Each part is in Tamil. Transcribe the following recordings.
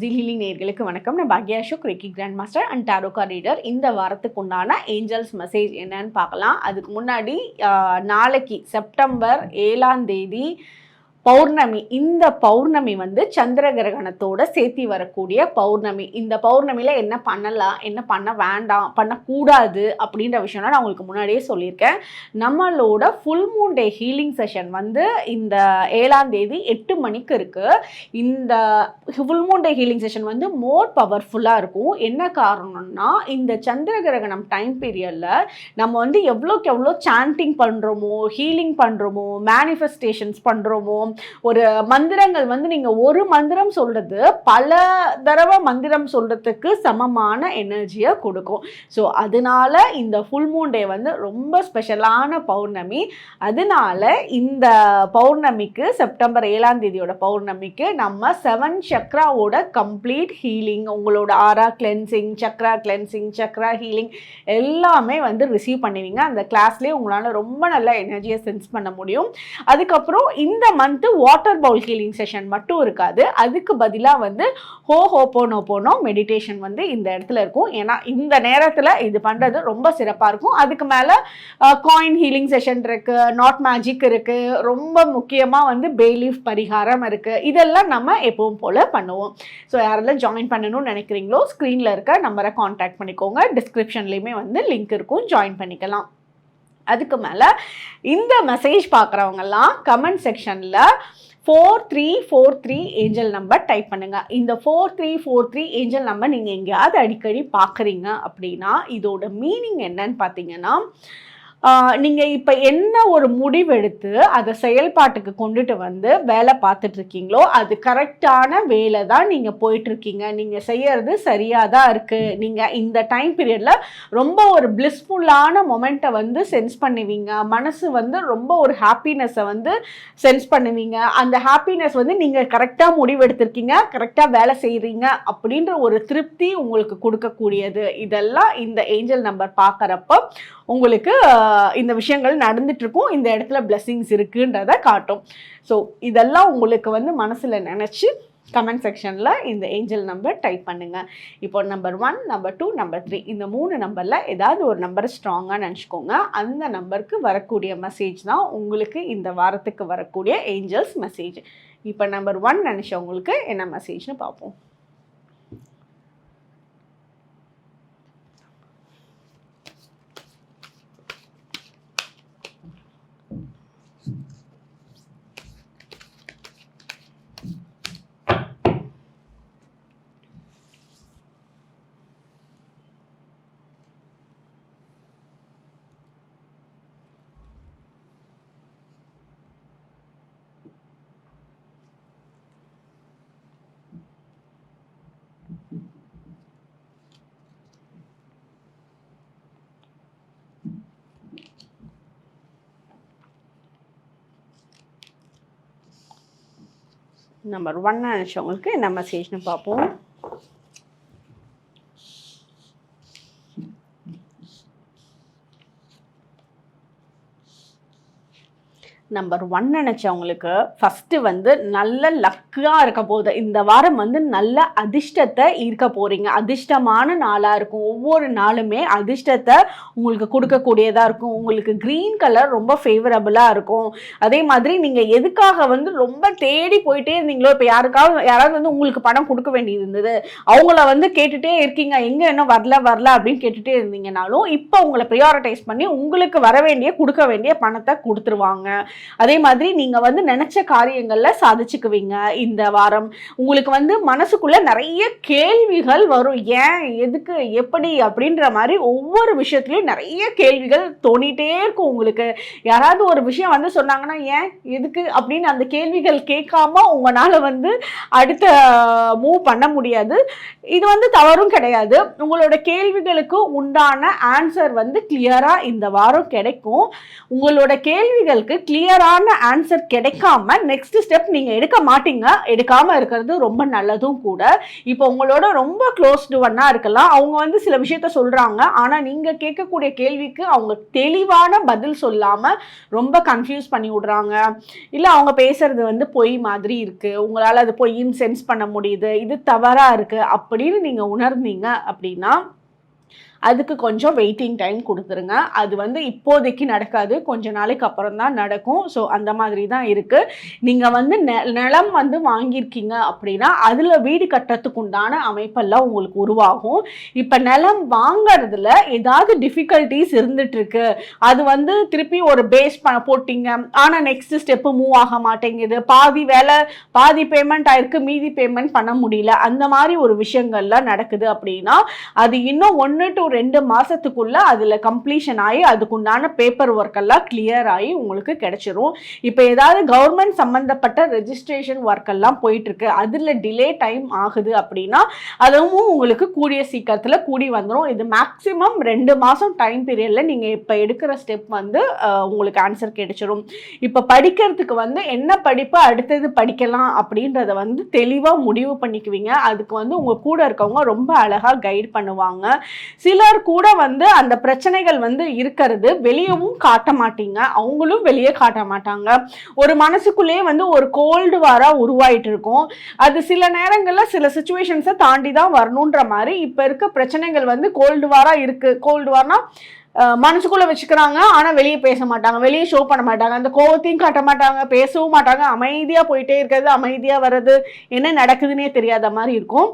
ஜிலிலி நேர்களுக்கு வணக்கம். நான் Bhagya Ashok reiki grand master and tarot reader. இந்த வாரத்துக்கு உண்டான ஏஞ்சல்ஸ் மெசேஜ் என்னன்னு பார்க்கலாம். அதுக்கு முன்னாடி நாளைக்கு செப்டம்பர் ஏழாம் தேதி பௌர்ணமி இந்த பௌர்ணமி வந்து சந்திர கிரகணத்தோட சேர்த்தி வரக்கூடிய பௌர்ணமி. இந்த பௌர்ணமியில் என்ன பண்ணலாம் என்ன பண்ண வேண்டாம் பண்ணக்கூடாது அப்படின்ற விஷயம்லாம் நான் உங்களுக்கு முன்னாடியே சொல்லியிருக்கேன். நம்மளோட full moon day healing session வந்து இந்த ஏழாம் தேதி எட்டு மணிக்கு இருக்குது இந்த full moon day healing session வந்து மோர் பவர்ஃபுல்லாக இருக்கும். என்ன காரணம்னா இந்த சந்திர கிரகணம் டைம் பீரியடில் நம்ம வந்து எவ்வளோக்கு எவ்வளோ சாண்டிங் பண்ணுறோமோ ஹீலிங் பண்ணுறோமோ மேனிஃபெஸ்டேஷன்ஸ் பண்ணுறோமோ ஒரு மந்திரங்கள் வந்து நீங்கள் ஒரு மந்திரம் சொல்கிறது பல தடவை மந்திரம் சொல்கிறதுக்கு சமமான எனர்ஜியை கொடுக்கும். ஸோ அதனால இந்த ஃபுல் மூன் டே வந்து ரொம்ப ஸ்பெஷலான பௌர்ணமி. அதனால இந்த பௌர்ணமிக்கு செப்டம்பர் ஏழாம் தேதியோட பௌர்ணமிக்கு நம்ம செவன் சக்ராவோட கம்ப்ளீட் ஹீலிங் உங்களோட aura cleansing chakra cleansing chakra healing எல்லாமே வந்து ரிசீவ் பண்ணுவீங்க. அந்த கிளாஸ்லேயே உங்களால் ரொம்ப நல்ல எனர்ஜியை சென்ஸ் பண்ண முடியும். அதுக்கப்புறம் இந்த மந்த் வந்து வாட்டர் பவுல் ஹீலிங் செஷன் மட்டும் இருக்காது. அதுக்கு பதிலாக வந்து ஹோ ஹோ போனோ போனோ மெடிடேஷன் வந்து இந்த இடத்துல இருக்கும். ஏன்னா இந்த நேரத்தில் இது பண்ணுறது ரொம்ப சிறப்பாக இருக்கும். அதுக்கு மேலே காயின் ஹீலிங் செஷன் இருக்குது நாட் மேஜிக் இருக்குது ரொம்ப முக்கியமாக வந்து பேலீஃப் பரிகாரம் இருக்குது இதெல்லாம் நம்ம எப்பவும் போல் பண்ணுவோம். ஸோ யாரெல்லாம் ஜாயின் பண்ணணும்னு நினைக்கிறீங்களோ ஸ்க்ரீனில் இருக்க நம்பரை காண்டாக்ட் பண்ணிக்கோங்க. டிஸ்கிரிப்ஷன்லேயுமே வந்து லிங்க் இருக்கும். ஜாயின் பண்ணிக்கலாம். அதுக்கு மேலே இந்த மெசேஜ் பார்க்குறவங்கெல்லாம் கமெண்ட் செக்ஷனில் four three four three angel number type பண்ணுங்கள் இந்த four three four three angel number நீங்கள் எங்கேயாவது அடிக்கடி பார்க்குறீங்க அப்படின்னா இதோட மீனிங் என்னன்னு பார்த்தீங்கன்னா நீங்கள் இப்போ என்ன ஒரு முடிவெடுத்து அதை செயல்பாட்டுக்கு கொண்டுட்டு வந்து வேலை பார்த்துட்ருக்கீங்களோ அது கரெக்டான வேலை தான் நீங்கள் போயிட்டுருக்கீங்க நீங்கள் செய்யறது சரியாக தான் இருக்குது நீங்கள் இந்த டைம் பீரியடில் ரொம்ப ஒரு பிளிஸ்ஃபுல்லான மொமெண்ட்டை வந்து சென்ஸ் பண்ணுவீங்க. மனசு வந்து ரொம்ப ஒரு ஹாப்பினஸை வந்து சென்ஸ் பண்ணுவீங்க. அந்த ஹாப்பினஸ் வந்து நீங்கள் கரெக்டாக முடிவெடுத்திருக்கீங்க கரெக்டாக வேலை செய்கிறீங்க அப்படின்ற ஒரு திருப்தி உங்களுக்கு கொடுக்கக்கூடியது. இதெல்லாம் இந்த ஏஞ்சல் நம்பர் பார்க்குறப்ப உங்களுக்கு இந்த விஷயங்கள் நடந்துட்டு இருக்கும் இந்த இடத்துல blessings இருக்குன்றத காட்டும். ஸோ இதெல்லாம் உங்களுக்கு வந்து மனசில் நினச்சி கமெண்ட் செக்ஷனில் இந்த ஏஞ்சல் நம்பர் டைப் பண்ணுங்கள் இப்போ number one number two number three இந்த மூணு நம்பரில் ஏதாவது ஒரு நம்பர் ஸ்ட்ராங்காக நினச்சிக்கோங்க. அந்த நம்பருக்கு வரக்கூடிய மெசேஜ் தான் உங்களுக்கு இந்த வாரத்துக்கு வரக்கூடிய ஏஞ்சல்ஸ் மெசேஜ் இப்போ நம்பர் ஒன் நினச்சவங்களுக்கு என்ன மெசேஜ்னு பார்ப்போம். நம்பர் ஒன் நினச்சவங்களுக்கு என்ன மெசேஜ்னு பார்ப்போம். நம்பர் ஒன் நினச்சவங்களுக்கு ஃபஸ்ட்டு வந்து நல்ல லக் லக்காக இருக்க போகுது. இந்த வாரம் வந்து நல்ல அதிர்ஷ்டத்தை ஈர்க்க போகிறீங்க அதிர்ஷ்டமான நாளாக இருக்கும். ஒவ்வொரு நாளுமே அதிர்ஷ்டத்தை உங்களுக்கு கொடுக்கக்கூடியதாக இருக்கும். உங்களுக்கு க்ரீன் கலர் ரொம்ப ஃபேவரபுளாக இருக்கும். அதே மாதிரி நீங்கள் எதுக்காக வந்து ரொம்ப தேடி போயிட்டே இருந்தீங்களோ இப்போ யாருக்காவது யாராவது வந்து உங்களுக்கு பணம் கொடுக்க வேண்டியது இருந்தது அவங்கள வந்து கேட்டுட்டே இருக்கீங்க எங்கே இன்னும் வரல வரல அப்படின்னு கேட்டுட்டே இருந்தீங்கனாலும் இப்போ உங்களை ப்ரியாரிட்டைஸ் பண்ணி உங்களுக்கு வர வேண்டிய கொடுக்க வேண்டிய பணத்தை கொடுத்துருவாங்க. அதே மாதிரி நீங்கள் வந்து நினச்ச காரியங்களில் சாதிச்சுக்குவீங்க. இந்த வாரம். உங்களுக்கு வந்து மனசுக்குள்ளே நிறைய கேள்விகள் வரும். ஏன்? எதுக்கு? எப்படி? அப்படின்ற மாதிரி ஒவ்வொரு விஷயத்துலையும் நிறைய கேள்விகள் தோணிட்டே இருக்கும் உங்களுக்கு. யாராவது ஒரு விஷயம் வந்து சொன்னாங்கன்னா ஏன்? எதுக்கு? அப்படின்னு அந்த கேள்விகள் கேட்காம உங்களால் வந்து அடுத்த மூவ் பண்ண முடியாது. இது வந்து தவறும் கிடையாது. உங்களோட கேள்விகளுக்கு உண்டான ஆன்சர் வந்து கிளியராக இந்த வாரம் கிடைக்கும். உங்களோட கேள்விகளுக்கு கிளியரான ஆன்சர் கிடைக்காம நெக்ஸ்ட் ஸ்டெப் நீங்கள் எடுக்க மாட்டீங்க. எடுக்காமல் இருக்கிறது ரொம்ப நல்லதும் கூட. இப்போ உங்களோட ரொம்ப க்ளோஸ்டு ஒன்னாக இருக்கலாம். அவங்க வந்து சில விஷயத்த சொல்கிறாங்க ஆனால் நீங்கள் கேட்கக்கூடிய கேள்விக்கு அவங்க தெளிவான பதில் சொல்லாமல் ரொம்ப கன்ஃபியூஸ் பண்ணி விடுறாங்க. இல்லை அவங்க பேசுறது வந்து பொய் மாதிரி இருக்குது உங்களால் அது பொய்ன்னு சென்ஸ் பண்ண முடியுது. இது தவறாக இருக்குது அப்படின்னு நீங்கள் உணர்ந்தீங்க அப்படின்னா அதுக்கு கொஞ்சம் வெயிட்டிங் டைம் கொடுத்துருங்க. அது வந்து இப்போதைக்கு நடக்காது. கொஞ்ச நாளைக்கு அப்புறம் தான் நடக்கும். ஸோ அந்த மாதிரி தான் இருக்குது நீங்கள் வந்து நிலம் வந்து வாங்கியிருக்கீங்க அப்படின்னா அதில் வீடு கட்டுறதுக்கு உண்டான அமைப்பெல்லாம் உங்களுக்கு உருவாகும். இப்போ நிலம் வாங்கிறதுல ஏதாவது டிஃபிகல்ட்டிஸ் இருந்துகிட்ருக்கு அது வந்து திருப்பி ஒரு பேஸ் பண்ண போட்டிங்க. ஆனால் நெக்ஸ்ட் ஸ்டெப்பு மூவ் ஆக மாட்டேங்குது. பாதி வேலை பாதி பேமெண்ட் ஆயிருக்கு. மீதி பேமெண்ட் பண்ண முடியல. அந்த மாதிரி ஒரு விஷயங்கள்லாம் நடக்குது அப்படின்னா அது இன்னும் ஒன்று டு ரெண்டு மாதத்துக்குள்ளே அதில் கம்ப்ளீஷன் ஆகி அதுக்குண்டான பேப்பர் ஒர்க் எல்லாம் கிளியர் ஆகி உங்களுக்கு கிடைச்சிரும். இப்போ ஏதாவது கவர்மெண்ட் சம்மந்தப்பட்ட ரெஜிஸ்ட்ரேஷன் ஒர்க் எல்லாம் போயிட்டுருக்கு. அதில் டிலே டைம் ஆகுது அப்படின்னா அதுவும் உங்களுக்கு கூடிய சீக்கிரத்தில் கூடி வந்துடும் இது மேக்சிமம் ரெண்டு மாதம் டைம் பீரியடில் நீங்கள் இப்போ எடுக்கிற ஸ்டெப் வந்து உங்களுக்கு ஆன்சர் கிடைச்சிரும். இப்போ படிக்கிறதுக்கு வந்து என்ன படிப்பு அடுத்தது படிக்கலாம் அப்படின்றத வந்து தெளிவாக முடிவு பண்ணிக்குவீங்க. அதுக்கு வந்து உங்கள் கூட இருக்கவங்க ரொம்ப அழகாக கைட் பண்ணுவாங்க. சில சிலர் கூட வந்து அந்த பிரச்சனைகள் வந்து இருக்கிறது. வெளியவும் காட்ட மாட்டீங்க. அவங்களும் வெளியே காட்ட மாட்டாங்க. ஒரு மனசுக்குள்ளேயே வந்து ஒரு கோல்டு வாராக உருவாயிட்டு இருக்கும் அது சில நேரங்களில் சில சுச்சுவேஷன்ஸை தாண்டி தான் வரணுன்ற மாதிரி இப்போ இருக்க பிரச்சனைகள் வந்து கோல்டு வாராக இருக்குது கோல்டு வார்னா மனசுக்குள்ளே வச்சுக்கிறாங்க. ஆனால் வெளியே பேச மாட்டாங்க. வெளியே ஷோ பண்ண மாட்டாங்க. அந்த கோவத்தையும் காட்ட மாட்டாங்க. பேசவும் மாட்டாங்க. அமைதியாக போயிட்டே இருக்கிறது அமைதியாக வர்றது என்ன நடக்குதுன்னே தெரியாத மாதிரி இருக்கும்.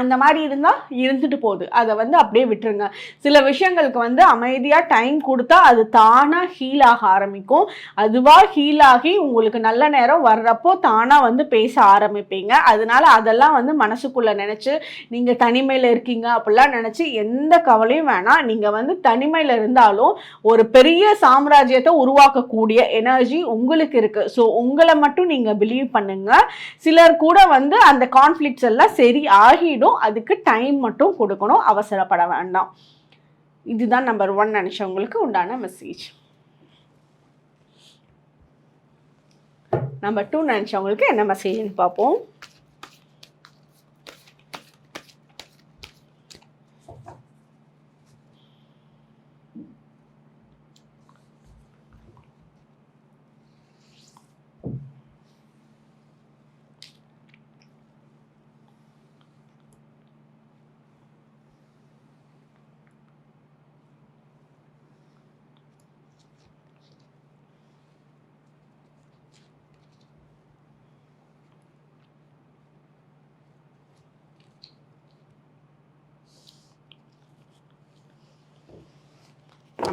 அந்த மாதிரி இருந்தால் இருந்துட்டு போகுது. அதை வந்து அப்படியே விட்டுருங்க. சில விஷயங்களுக்கு வந்து அமைதியாக டைம் கொடுத்தா அது தானாக ஹீல் ஆக ஆரம்பிக்கும். அதுவாக ஹீல் ஆகி உங்களுக்கு நல்ல நேரம் வர்றப்போ தானாக வந்து பேச ஆரம்பிப்பீங்க. அதனால அதெல்லாம் வந்து மனசுக்குள்ளே நினச்சி நீங்கள் தனிமையில் இருக்கீங்க அப்படிலாம் நினச்சி எந்த கவலையும் வேணாம். நீங்கள் வந்து தனிமையில் இருந்தாலும் ஒரு பெரிய சாம்ராஜ்யத்தை உருவாக்கக்கூடிய எனர்ஜி உங்களுக்கு இருக்குது ஸோ உங்களை மட்டும் நீங்கள் பிலீவ் பண்ணுங்கள் சிலர் கூட வந்து அந்த கான்ஃப்ளிக்ட்ஸ் எல்லாம் சரி ஆகிடும். அதுக்கு டைம் மட்டும் கொடுக்கணும். அவசரப்பட வேண்டாம். இதுதான் நம்பர் ஒன் நினச்சவங்களுக்கு உண்டான மெசேஜ் நம்பர் டூ நினச்சவங்களுக்கு என்ன மெசேஜ்னு பார்ப்போம்.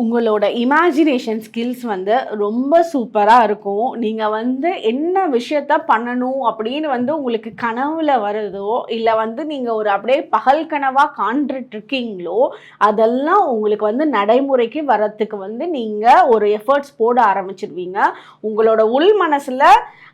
உங்களோட இமேஜினேஷன் ஸ்கில்ஸ் வந்து ரொம்ப சூப்பராக இருக்கும். நீங்கள் வந்து என்ன விஷயத்த பண்ணணும் அப்படின்னு வந்து உங்களுக்கு கனவுல வருதோ இல்லை வந்து நீங்கள் ஒரு அப்படியே பகல் கனவாக காண்றுட்டு இருக்கீங்களோ அதெல்லாம் உங்களுக்கு வந்து நடைமுறைக்கு வரத்துக்கு வந்து நீங்கள் ஒரு எஃபர்ட்ஸ் போட ஆரம்பிச்சிருவீங்க. உங்களோட உள் மனசில்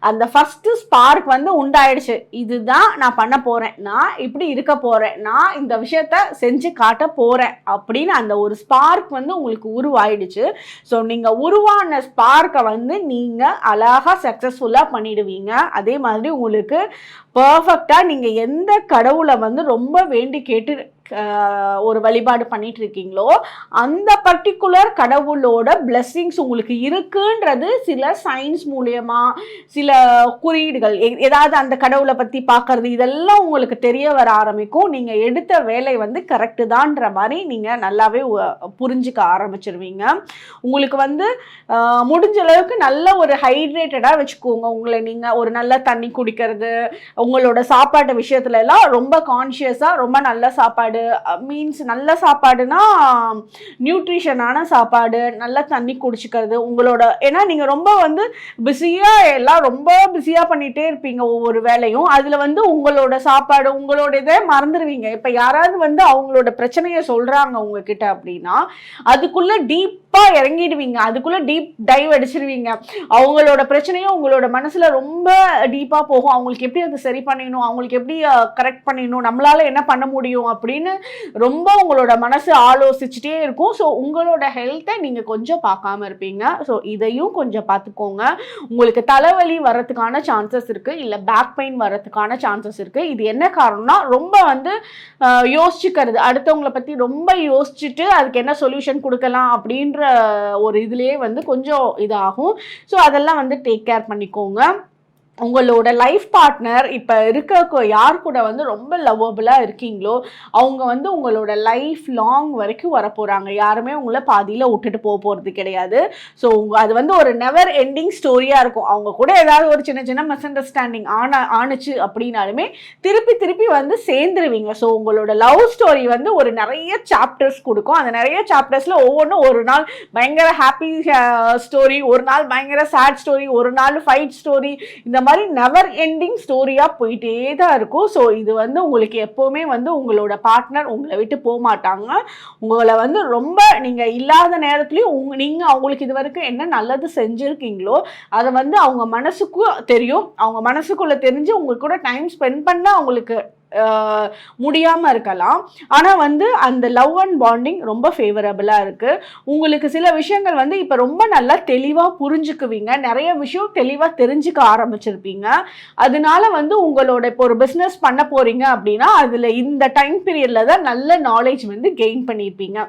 அந்த ஃபஸ்ட்டு ஸ்பார்க் வந்து உண்டாயிடுச்சு. இதுதான் நான் பண்ண போகிறேன் நான் இப்படி இருக்க போகிறேன் நான் இந்த விஷயத்த செஞ்சு காட்ட போகிறேன் அப்படின்னு அந்த ஒரு ஸ்பார்க் வந்து உங்களுக்கு உருவாயிடுச்சு. ஸோ நீங்கள் உருவான ஸ்பார்க்கை வந்து நீங்கள் அழகாக சக்ஸஸ்ஃபுல்லாக பண்ணிடுவீங்க. அதே மாதிரி உங்களுக்கு பர்ஃபெக்டாக நீங்கள் எந்த கடவுளை வந்து ரொம்ப வேண்டி கேட்டு Uh, ஒரு வழிபாடு பண்ணிட்டு இருக்கீங்களோ அந்த பர்டிகுலர் கடவுளோட blessings உங்களுக்கு இருக்குன்றது சில சயின்ஸ் மூலியமா சில குறியீடுகள். எ- ஏதாவது அந்த கடவுளை பத்தி பார்க்கறது இதெல்லாம் உங்களுக்கு தெரிய வர ஆரம்பிக்கும். நீங்க எடுத்த வேலை வந்து கரெக்டு தான்ற மாதிரி நீங்க நல்லாவே புரிஞ்சுக்க ஆரம்பிச்சிருவீங்க. உங்களுக்கு வந்து முடிஞ்ச அளவுக்கு நல்ல ஒரு ஹைட்ரேட்டடாக வச்சுக்கோங்க. உங்களை நீங்கள் ஒரு நல்ல தண்ணி குடிக்கிறது உங்களோட சாப்பாட்டு விஷயத்துல எல்லாம் ரொம்ப கான்ஷியஸாக ரொம்ப நல்ல சாப்பாடு சாப்பாடு மீன்ஸ் நல்ல சாப்பாடுனா நியூட்ரிஷனான சாப்பாடு நல்ல தண்ணி குடிச்சிக்கிறது உங்களோட ஏன்னா நீங்கள் ரொம்ப வந்து பிஸியாக எல்லாம் ரொம்ப பிஸியாக பண்ணிகிட்டே இருப்பீங்க ஒவ்வொரு வேலையும். அதில் வந்து உங்களோட சாப்பாடு உங்களோட இதை மறந்துடுவீங்க இப்போ யாராவது வந்து அவங்களோட பிரச்சனையை சொல்கிறாங்க உங்ககிட்ட அப்படின்னா அதுக்குள்ளே டீப் டீப்பாக இறங்கிடுவீங்க. அதுக்குள்ளே டீப் டைவ் அடிச்சிருவீங்க. அவங்களோட பிரச்சனையும் உங்களோட மனசில் ரொம்ப டீப்பாக போகும். அவங்களுக்கு எப்படி அதை சரி பண்ணிடணும் அவங்களுக்கு எப்படி கரெக்ட் பண்ணிடணும் நம்மளால் என்ன பண்ண முடியும்? அப்படின்னு ரொம்ப உங்களோட மனசு ஆலோசிச்சுட்டே இருக்கும். ஸோ உங்களோட ஹெல்த்தை நீங்கள் கொஞ்சம் பார்க்காம இருப்பீங்க. ஸோ இதையும் கொஞ்சம் பார்த்துக்கோங்க. உங்களுக்கு தலைவலி வரத்துக்கான சான்சஸ் இருக்குது இல்லை பேக் பெயின் வரத்துக்கான சான்சஸ் இருக்குது இது என்ன காரணம்னா ரொம்ப வந்து யோசிச்சுக்கிறது. அடுத்தவங்களை பற்றி ரொம்ப யோசிச்சுட்டு அதுக்கு என்ன சொல்யூஷன் கொடுக்கலாம் அப்படின்ற ஒரு இதுலேயே வந்து கொஞ்சம் இதாகும். ஸோ அதெல்லாம் வந்து டேக் கேர் பண்ணிக்கோங்க. உங்களோட லைஃப் பார்ட்னர் இப்போ இருக்க யார் கூட வந்து ரொம்ப லவ்வபுளாக இருக்கீங்களோ அவங்க வந்து உங்களோட லைஃப் லாங் வரைக்கும் வரப்போகிறாங்க யாருமே உங்களை பாதியில் விட்டுட்டு போக போகிறது கிடையாது. ஸோ உங்கள் அது வந்து ஒரு நெவர் எண்டிங் ஸ்டோரியாக இருக்கும். அவங்க கூட ஏதாவது ஒரு சின்ன சின்ன மிஸ் அண்டர்ஸ்டாண்டிங் ஆன ஆணுச்சு அப்படின்னாலுமே திருப்பி திருப்பி வந்து சேர்ந்துருவீங்க. ஸோ உங்களோட லவ் ஸ்டோரி வந்து ஒரு நிறைய சாப்டர்ஸ் கொடுக்கும். அந்த நிறைய சாப்டர்ஸில் ஒவ்வொன்றும் ஒரு நாள் பயங்கர ஹாப்பி ஸ்டோரி uh, ஒரு நாள் பயங்கர சேட் ஸ்டோரி ஒரு நாள் ஃபைட் ஸ்டோரி இந்த மாதிரி நெவர் எண்டிங் ஸ்டோரியாக போயிட்டே தான் இருக்கும். ஸோ இது வந்து உங்களுக்கு எப்போவுமே வந்து உங்களோட பார்ட்னர் உங்களை விட்டு போக மாட்டாங்க. உங்களை வந்து ரொம்ப நீங்கள் இல்லாத நேரத்துலையும் உங் நீங்கள் அவங்களுக்கு இது வரைக்கும் என்ன நல்லது செஞ்சுருக்கீங்களோ அதை வந்து அவங்க மனசுக்கும் தெரியும். அவங்க மனசுக்குள்ளே தெரிஞ்சு உங்க கூட டைம் ஸ்பெண்ட் பண்ண அவங்களுக்கு முடியாமல் இருக்கலாம். ஆனால் வந்து அந்த லவ் அண்ட் பாண்டிங் ரொம்ப ஃபேவரபிளா இருக்குது உங்களுக்கு சில விஷயங்கள் வந்து இப்போ ரொம்ப நல்லா தெளிவாக புரிஞ்சுக்குவீங்க. நிறைய விஷயம் தெளிவாக தெரிஞ்சுக்க ஆரம்பிச்சிருப்பீங்க. அதனால வந்து உங்களோட இப்போ ஒரு பிஸ்னஸ் பண்ண போகிறீங்க அப்படின்னா அதில் இந்த டைம் பீரியடில் தான் நல்ல நாலேஜ் வந்து கெயின் பண்ணியிருப்பீங்க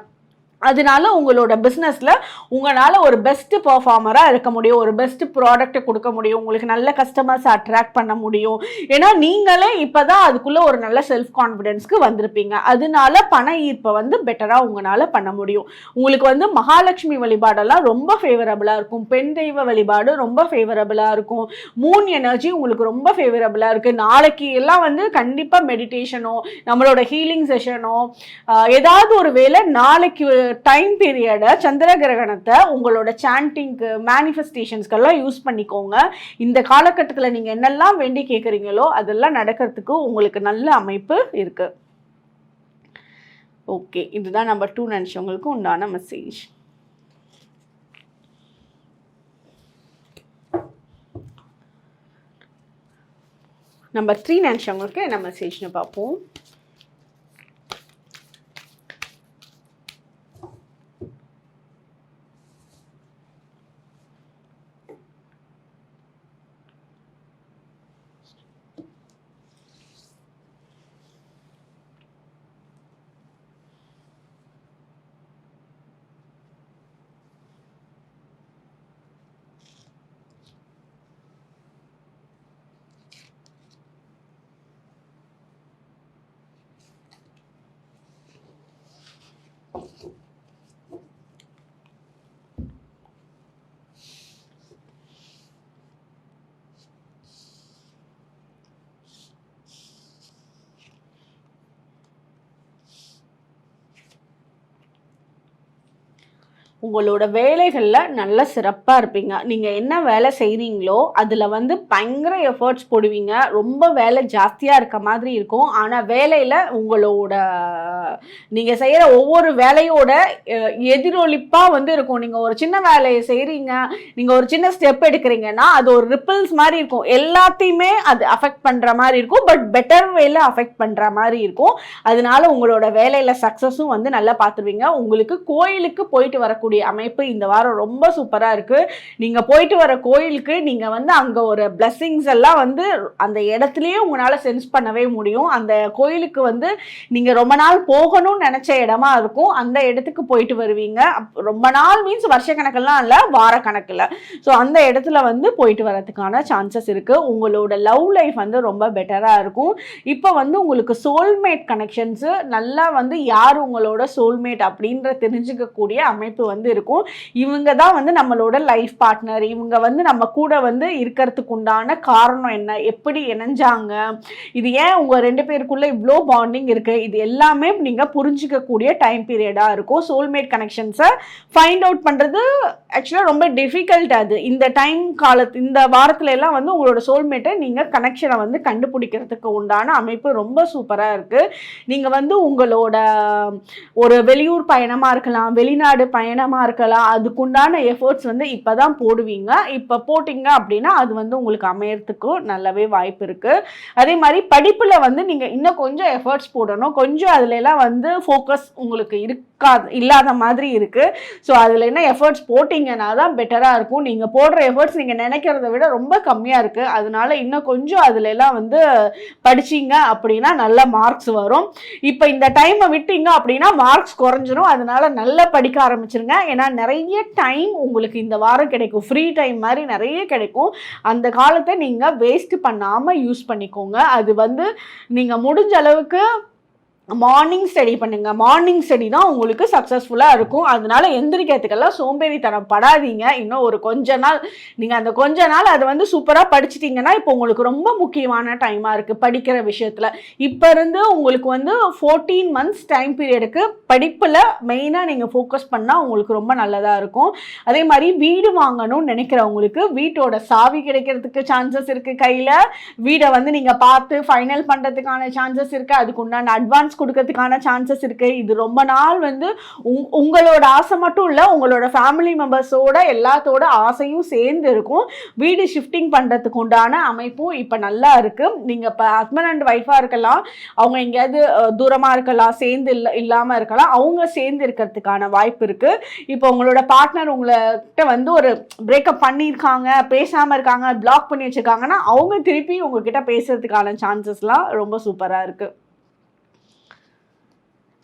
அதனால உங்களோட பிஸ்னஸில் உங்களால் ஒரு பெஸ்ட் பர்ஃபார்மராக இருக்க முடியும் ஒரு பெஸ்ட் ப்ராடக்ட்டை கொடுக்க முடியும் உங்களுக்கு நல்ல கஸ்டமர்ஸ் அட்ராக்ட் பண்ண முடியும். ஏன்னா நீங்களே இப்போ தான் அதுக்குள்ளே ஒரு நல்ல செல்ஃப் கான்ஃபிடென்ஸ்க்கு வந்திருப்பீங்க. அதனால பண ஈர்ப்பை வந்து பெட்டராக உங்களால் பண்ண முடியும். உங்களுக்கு வந்து மகாலட்சுமி வழிபாடெல்லாம் ரொம்ப ஃபேவரபுளாக இருக்கும். பெண் தெய்வ வழிபாடு ரொம்ப ஃபேவரபுளாக இருக்கும். மூன் எனர்ஜி உங்களுக்கு ரொம்ப ஃபேவரபுளாக இருக்குது நாளைக்கு எல்லாம் வந்து கண்டிப்பாக மெடிடேஷனோ நம்மளோட ஹீலிங் செஷனோ ஏதாவது ஒரு வேளை நாளைக்கு டைம் பீரியடை சந்திர கிரகணத்தை உங்களோட சாண்டிங்க்கு மேனிஃபெஸ்டேஷன்ஸ்க்கெல்லாம் யூஸ் பண்ணிக்கோங்க. இந்த காலகட்டத்தில் நீங்கள் என்னெல்லாம் வேண்டி கேட்குறீங்களோ அதெல்லாம் நடக்கிறதுக்கு உங்களுக்கு நல்ல அமைப்பு இருக்குது ஓகே இதுதான் நம்பர் டூ நினச்சவங்களுக்கு உண்டான மெசேஜ் நம்பர் த்ரீ நினச்சவங்களுக்கு என்ன மெசேஜ்னு பார்ப்போம். உங்களோட வேலைகளில் நல்ல சிறப்பாக இருப்பீங்க. நீங்கள் என்ன வேலை செய்கிறீங்களோ அதில் வந்து பயங்கர எஃபர்ட்ஸ் போடுவீங்க. ரொம்ப வேலை ஜாஸ்தியாக இருக்க மாதிரி இருக்கும். ஆனால் வேலையில் உங்களோட நீங்கள் செய்கிற ஒவ்வொரு வேலையோட அஹ், எதிரொலிப்பா வந்து இருக்கும். நீங்கள் ஒரு சின்ன வேலையை செய்கிறீங்க நீங்கள் ஒரு சின்ன ஸ்டெப் எடுக்கிறீங்கன்னா அது ஒரு ரிப்பிள்ஸ் மாதிரி இருக்கும். எல்லாத்தையுமே அது அஃபெக்ட் பண்ணுற மாதிரி இருக்கும். பட் பெட்டர் வேல அஃபெக்ட் பண்ணுற மாதிரி இருக்கும். அதனால உங்களோட வேலையில் சக்ஸஸும் வந்து நல்லா பார்த்துருவீங்க உங்களுக்கு கோயிலுக்கு போயிட்டு வரக்கூடிய அமைப்பு இந்த வாரம் ரொம்ப சூப்பராக இருக்குது நீங்கள் போயிட்டு வர கோயிலுக்கு நீங்கள் வந்து அங்கே ஒரு பிளஸ்ஸிங்ஸ் எல்லாம் வந்து அந்த இடத்துலையே உங்களால் சென்ஸ் பண்ணவே முடியும். அந்த கோயிலுக்கு வந்து நீங்கள் ரொம்ப நாள் போகணும்னு நினச்ச இடமா இருக்கும். அந்த இடத்துக்கு போயிட்டு வருவீங்க. ரொம்ப நாள் மீன்ஸ் வருஷ கணக்கெல்லாம் இல்லை வார கணக்கில். ஸோ அந்த இடத்துல வந்து போயிட்டு வரதுக்கான சான்சஸ் இருக்குது உங்களோட லவ் லைஃப் வந்து ரொம்ப பெட்டராக இருக்கும். இப்போ வந்து உங்களுக்கு சோல்மேட் கனெக்ஷன்ஸு நல்லா வந்து யார் உங்களோட சோல்மேட் அப்படின்ற தெரிஞ்சுக்கக்கூடிய அமைப்பு வந்து இருக்கும். இவங்க தான் வந்து நம்மளோட லைஃப் பார்ட்னர் இவங்க வந்து நம்ம கூட வந்து இருக்கிறதுக்கு உண்டான காரணம் என்ன? எப்படி இணைஞ்சாங்க? இது ஏன் உங்கள் ரெண்டு பேருக்குள்ளே இவ்வளோ பாண்டிங் இருக்குது இது எல்லாமே நீங்கள் புரிஞ்சிக்கக்கூடிய டைம் பீரியடாக இருக்கும். சோல்மேட் கனெக்ஷன்ஸை ஃபைண்ட் அவுட் பண்ணுறது ஆக்சுவலாக ரொம்ப டிஃபிகல்ட் அது. இந்த டைம் காலத்து இந்த வாரத்துல எல்லாம் வந்து உங்களோட சோல்மேட்டை நீங்கள் கனெக்ஷனை வந்து கண்டுபிடிக்கிறதுக்கு உண்டான அமைப்பு ரொம்ப சூப்பராக இருக்குது நீங்கள் வந்து உங்களோட ஒரு வெளியூர் பயணமாக இருக்கலாம் வெளிநாடு பயணமாக இருக்கலாம் அதுக்குண்டான எஃபர்ட்ஸ் வந்து இப்போ தான் போடுவீங்க. இப்போ போட்டிங்க அப்படின்னா அது வந்து உங்களுக்கு அமையறதுக்கும் நல்லாவே வாய்ப்பு இருக்குது அதே மாதிரி படிப்பில் வந்து நீங்கள் இன்னும் கொஞ்சம் எஃபர்ட்ஸ் போடணும். கொஞ்சம் அதுல எல்லாம் வந்து ஃபோக்கஸ் உங்களுக்கு இருக்காது இல்லாத மாதிரி இருக்குது ஸோ அதில் என்ன எஃபர்ட்ஸ் போட்டிங்கன்னா தான் பெட்டராக இருக்கும். நீங்கள் போடுற எஃபர்ட்ஸ் நீங்கள் நினைக்கிறத விட ரொம்ப கம்மியாக இருக்குது அதனால இன்னும் கொஞ்சம் அதுல எல்லாம் வந்து படிச்சீங்க அப்படின்னா நல்ல மார்க்ஸ் வரும். இப்போ இந்த டைமை விட்டீங்க அப்படின்னா மார்க்ஸ் குறைஞ்சிரும். அதனால நல்லா படிக்க ஆரம்பிச்சிருங்க. ஏன்னா நிறைய டைம் உங்களுக்கு இந்த வாரம் கிடைக்கும். ஃப்ரீ டைம் மாதிரி நிறைய கிடைக்கும். அந்த காலத்தை நீங்கள் வேஸ்ட் பண்ணாமல் யூஸ் பண்ணிக்கோங்க. அது வந்து நீங்கள் முடிஞ்ச அளவுக்கு மார்னிங் ஸ்டடி பண்ணுங்கள் மார்னிங் ஸ்டடி தான் உங்களுக்கு சக்ஸஸ்ஃபுல்லாக இருக்கும். அதனால எந்திரிக்கிறதுக்கெல்லாம் சோம்பேறித்தனம் படாதீங்க. இன்னும் ஒரு கொஞ்ச நாள். நீங்கள் அந்த கொஞ்ச நாள் அதை வந்து சூப்பராக படிச்சிட்டிங்கன்னா இப்போ உங்களுக்கு ரொம்ப முக்கியமான டைமாக இருக்குது படிக்கிற விஷயத்தில். இப்போ இருந்து உங்களுக்கு வந்து ஃபோர்டீன் மந்த்ஸ் டைம் பீரியடுக்கு படிப்பில் மெயினாக நீங்கள் ஃபோக்கஸ் பண்ணால் உங்களுக்கு ரொம்ப நல்லதாக இருக்கும். அதே மாதிரி வீடு வாங்கணும்னு நினைக்கிறவங்களுக்கு வீட்டோட சாவி கிடைக்கிறதுக்கு சான்சஸ் இருக்குது கையில். வீடை வந்து நீங்கள் பார்த்து ஃபைனல் பண்ணுறதுக்கான சான்சஸ் இருக்குது அதுக்கு உண்டான அட்வான்ஸ் கொடுக்கறதுக்கான சான்சஸ் இருக்கு. இது ரொம்ப நாள் வந்து உங்- உங்களோட ஆசை மட்டும் இல்லை உங்களோட ஃபேமிலி மெம்பர்ஸோட எல்லாத்தோட ஆசையும் சேர்ந்து இருக்கும். வீடு ஷிஃப்டிங் பண்ணுறதுக்கு உண்டான அமைப்பும் இப்போ நல்லா இருக்கு. நீங்கள் இப்போ ஹஸ்பண்ட் அண்ட் ஒய்ஃபாக இருக்கலாம் அவங்க எங்கேயாவது தூரமாக இருக்கலாம் சேர்ந்து இல்லை இல்லாமல் இருக்கலாம் அவங்க சேர்ந்து இருக்கிறதுக்கான வாய்ப்பு இருக்கு. இப்போ உங்களோட பார்ட்னர் உங்கள்கிட்ட வந்து ஒரு பிரேக்கப் பண்ணியிருக்காங்க பேசாமல் இருக்காங்க பிளாக் பண்ணி வச்சுருக்காங்கன்னா அவங்க திருப்பி உங்ககிட்ட பேசுறதுக்கான சான்சஸ்லாம் ரொம்ப சூப்பராக இருக்குது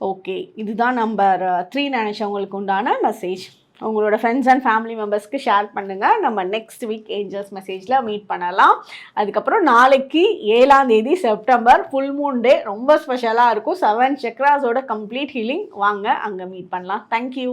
ஓகே. இதுதான் நம்பர் த்ரீ நினச்சவங்களுக்கு உண்டான மெசேஜ் உங்களோட ஃப்ரெண்ட்ஸ் அண்ட் ஃபேமிலி மெம்பர்ஸ்க்கு ஷேர் பண்ணுங்கள் நம்ம நெக்ஸ்ட் வீக் ஏஞ்சல்ஸ் மெசேஜில் மீட் பண்ணலாம். அதுக்கப்புறம் நாளைக்கு ஏழாம் தேதி செப்டம்பர் ஃபுல் மூன் டே ரொம்ப ஸ்பெஷலாக இருக்கும். செவன் சக்ராஸோட கம்ப்ளீட் ஹீலிங் வாங்க அங்கே மீட் பண்ணலாம். தேங்க்யூ